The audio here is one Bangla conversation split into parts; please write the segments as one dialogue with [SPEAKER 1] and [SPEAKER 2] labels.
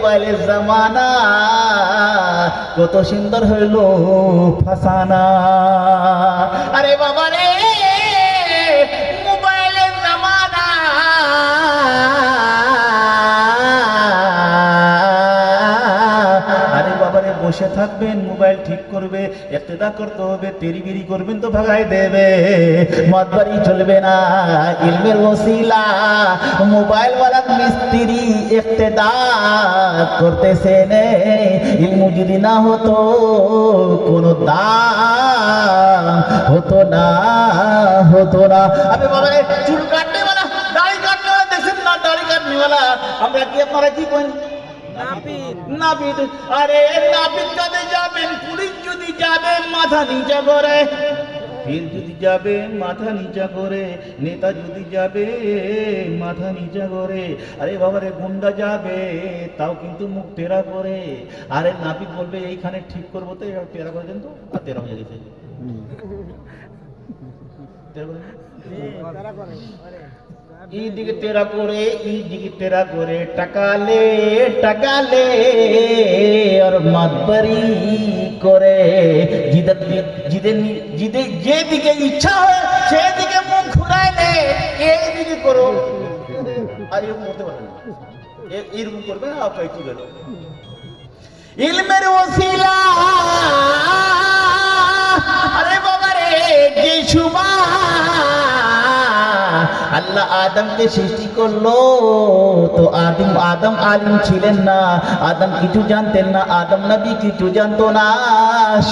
[SPEAKER 1] মোবাইলের জামানা কত সুন্দর হইল ফাসানা। আরে বাবা রে বসে থাকবেন, মোবাইল ঠিক করবে এক্তেদা করতে হবে তেরিবিরি করবেন তো ভাগাই দেবে। মদবারি চলবে না, ইলমের ওসিলা। মোবাইল ওয়ালা মিস্ত্রি এক্তেদা করতেছে নে। ইলমু যদি না হতো, কোনো দা হতো না হতো না। আমি বাবা চুল কাটতে বলা, দাড়ি কাটতে দেখছেন না, দাড়ি কাটনি বলা? আমরা কি আপনারা কি করেন? নাপিত। আরে নাপিত যদি যাবেন পুলিশ যদি যাবে মাথা নিচা করে। ফির যদি যাবে মাথা নিচা করে। নেতা যদি যাবে মাথা নিচা করে। আরে বাবারে গুন্ডা যাবে তাও কিন্তু মুখ টেরা করে। আরে নাপিত বলবে এইখানে ঠিক করব তো এবার টেরা করে দেন তো আর তেরা হয়ে গেছে। এই দিকে তেরা করে এই দিকে তেরা করে টাকালে টাকালে আর মাতবারি করে। জিদের জিদের জিদে যেদিকে ইচ্ছা হয় সেদিকে মুখ ঘুরাইলে এই দিকে করো। আর এরকম করতে পারবে না। এরকম করবে না আর গেল ইলমের ওসিলা আল্লাহ আদমকে সৃষ্টি করল। তো আদিম, আদম আলিম ছিলেন না, আদম কিছু জানতেন না, আদম নবী কিছু জানতো না,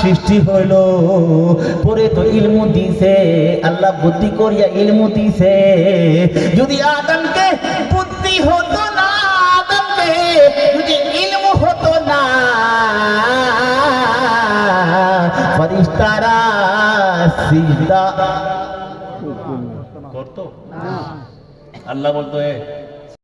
[SPEAKER 1] সৃষ্টি হইল। পরে তো ইলমু দিছে, আল্লাহ বুদ্ধি করিয়া ইলমু দিছে। যদি আদমকে বুদ্ধি হতো না, আদমকে যদি ইলমু হতো না, ফরিস্তারা সিজদা করতো? আল্লাহ বলতো এ